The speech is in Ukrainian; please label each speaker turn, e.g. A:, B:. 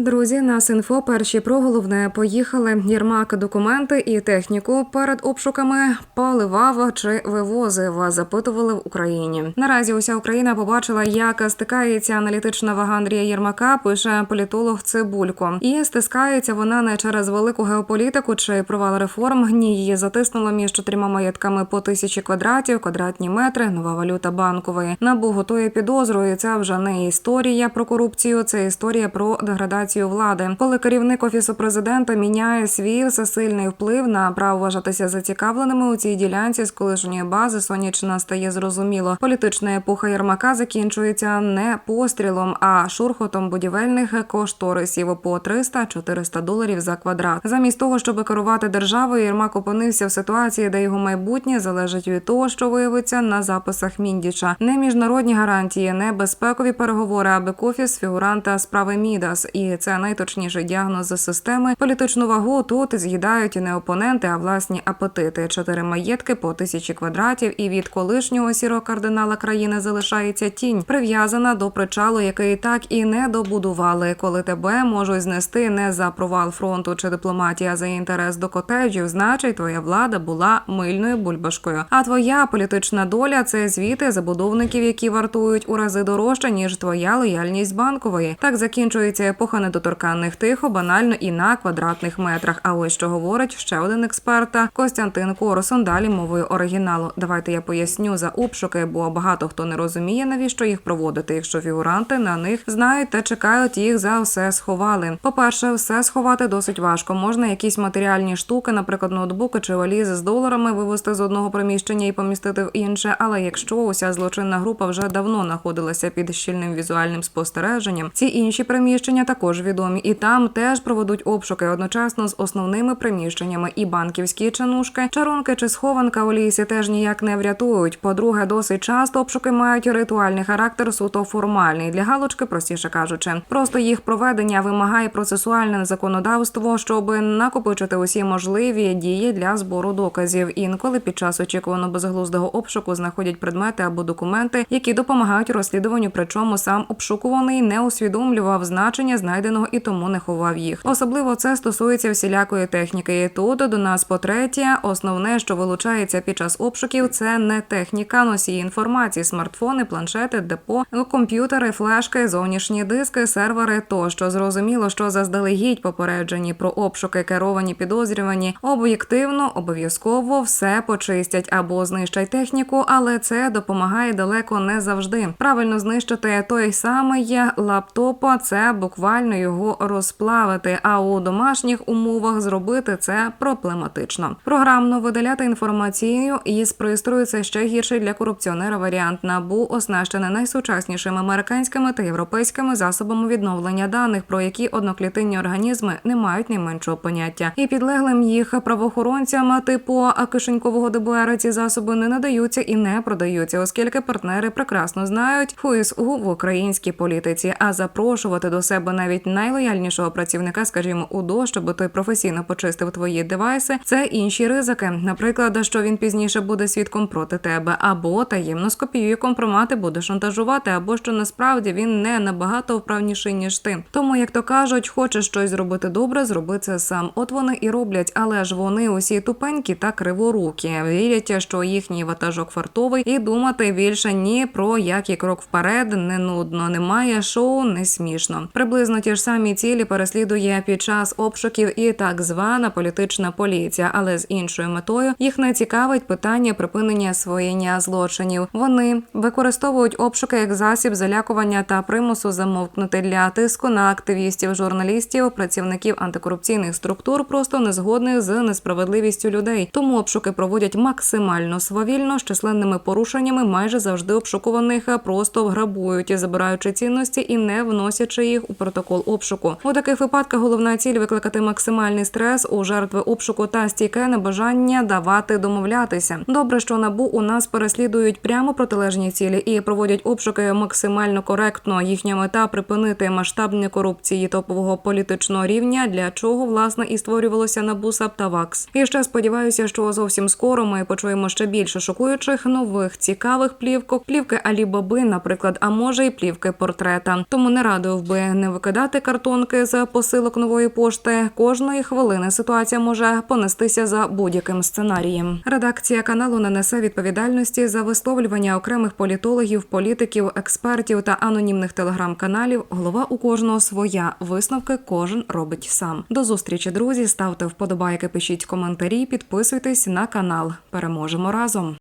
A: Друзі, нас інфо перші про головне поїхали. Єрмак документи і техніку перед обшуками поливав чи вивозив. Запитували в Україні. Наразі уся Україна побачила, як стикається аналітична вага Андрія Єрмака. Пише політолог Цибулько. І стискається вона не через велику геополітику чи провал реформ. Ні, її затиснуло між чотирма маєтками по тисячі квадратів, квадратні метри, нова валюта банкової. Набу готує підозру. І це вже не історія про корупцію, це історія про деградацію влади. Коли керівник офісу президента міняє свій всесильний вплив на право вважатися зацікавленими у цій ділянці з колишньої бази, сонячна стає зрозуміло. Політична епоха Єрмака закінчується не пострілом, а шурхотом будівельних кошторисів по 300-400 доларів за квадрат. Замість того, щоб керувати державою, Єрмак опинився в ситуації, де його майбутнє залежить від того, що виявиться на записах Міндіча. Не міжнародні гарантії, не безпекові переговори, а бек-офіс фігуранта справи Мідас. І це найточніший діагноз системи. Політичну вагу тут з'їдають не опоненти, а власні апетити. Чотири маєтки по тисячі квадратів, і від колишнього сірого кардинала країни залишається тінь, прив'язана до причалу, який так і не добудували. Коли тебе можуть знести не за провал фронту чи дипломатія, за інтерес до котеджів, значить твоя влада була мильною бульбашкою. А твоя політична доля це звіти забудовників, які вартують у рази дорожче ніж твоя лояльність банкової. Так закінчується епоха недоторканних тихо, банально і на квадратних метрах. А ось що говорить ще один експерт Костянтин Коросон. Далі мовою оригіналу. Давайте я поясню за обшуки, бо багато хто не розуміє, навіщо їх проводити, якщо фігуранти на них знають та чекають їх за все сховали. По перше, все сховати досить важко. Можна якісь матеріальні штуки, наприклад, ноутбуки чи валізи з доларами вивезти з одного приміщення і помістити в інше. Але якщо уся злочинна група вже давно знаходилася під щільним візуальним спостереженням, ці інші приміщення також відомі, і там теж проведуть обшуки одночасно з основними приміщеннями. І банківські чинушки, чарунки чи схованка у лісі теж ніяк не врятують. По-друге, досить часто обшуки мають ритуальний характер, суто формальний для галочки, простіше кажучи. Просто їх проведення вимагає процесуальне законодавство, щоб накопичити усі можливі дії для збору доказів. Інколи під час очікувано безглуздого обшуку знаходять предмети або документи, які допомагають розслідуванню. Причому сам обшукуваний не усвідомлював значення знайденого і тому не ховав їх. Особливо це стосується всілякої техніки. Тут до нас по третє, основне, що вилучається під час обшуків, це не техніка, носії інформації, смартфони, планшети, депо, комп'ютери, флешки, зовнішні диски, сервери тощо. Зрозуміло, що заздалегідь попереджені про обшуки керовані підозрювані об'єктивно, обов'язково все почистять або знищать техніку, але це допомагає далеко не завжди. Правильно знищити той самий лаптоп, це буквально його розплавити. А у домашніх умовах зробити це проблематично. Програмно видаляти інформацію із пристрою це ще гірший для корупціонера варіант. Набу оснащене найсучаснішими американськими та європейськими засобами відновлення даних, про які одноклітинні організми не мають найменшого поняття, і підлеглим їх правоохоронцям типу кишенькового ДБР ці засоби не надаються і не продаються, оскільки партнери прекрасно знають ФСУ в українській політиці. А запрошувати до себе навіть найлояльнішого працівника, скажімо, УДО, щоб той професійно почистив твої девайси, це інші ризики. Наприклад, що він пізніше буде свідком проти тебе, або таємно скопіює компромати, буде шантажувати, або що насправді він не набагато вправніший ніж ти. Тому, як то кажуть, хочеш щось зробити добре, зроби це сам. От вони і роблять, але ж вони усі тупенькі та криворукі. Вірять, що їхній ватажок фартовий, і думати більше ні про який крок вперед не нудно, немає шоу, не смішно. Приблизно ті ж самі цілі переслідує під час обшуків і так звана політична поліція, але з іншою метою їх не цікавить питання припинення своєння злочинів. Вони використовують обшуки як засіб залякування та примусу замовкнути для тиску на активістів, журналістів, працівників антикорупційних структур, просто незгодних з несправедливістю людей. Тому обшуки проводять максимально свавільно з численними порушеннями. Майже завжди обшукуваних просто грабують, забираючи цінності і не вносячи їх у протокол обшуку. У таких випадках головна ціль викликати максимальний стрес у жертви обшуку та стійке небажання давати домовлятися. Добре, що набу у нас переслідують прямо протилежні цілі і проводять обшуки максимально коректно. Їхня мета припинити масштабні корупції топового політичного рівня, для чого власне і створювалося набу САП та ВАКС. І ще сподіваюся, що зовсім скоро ми почуємо ще більше шокуючих нових цікавих плівок, плівки Алібаби, наприклад, а може й плівки портрета. Тому не радив би не викидати збирати картонки з посилок нової пошти. Кожної хвилини ситуація може понестися за будь-яким сценарієм. Редакція каналу не несе відповідальності за висловлювання окремих політологів, політиків, експертів та анонімних телеграм-каналів. Голова у кожного своя. Висновки кожен робить сам. До зустрічі, друзі. Ставте вподобайки, пишіть коментарі, підписуйтесь на канал. Переможемо разом.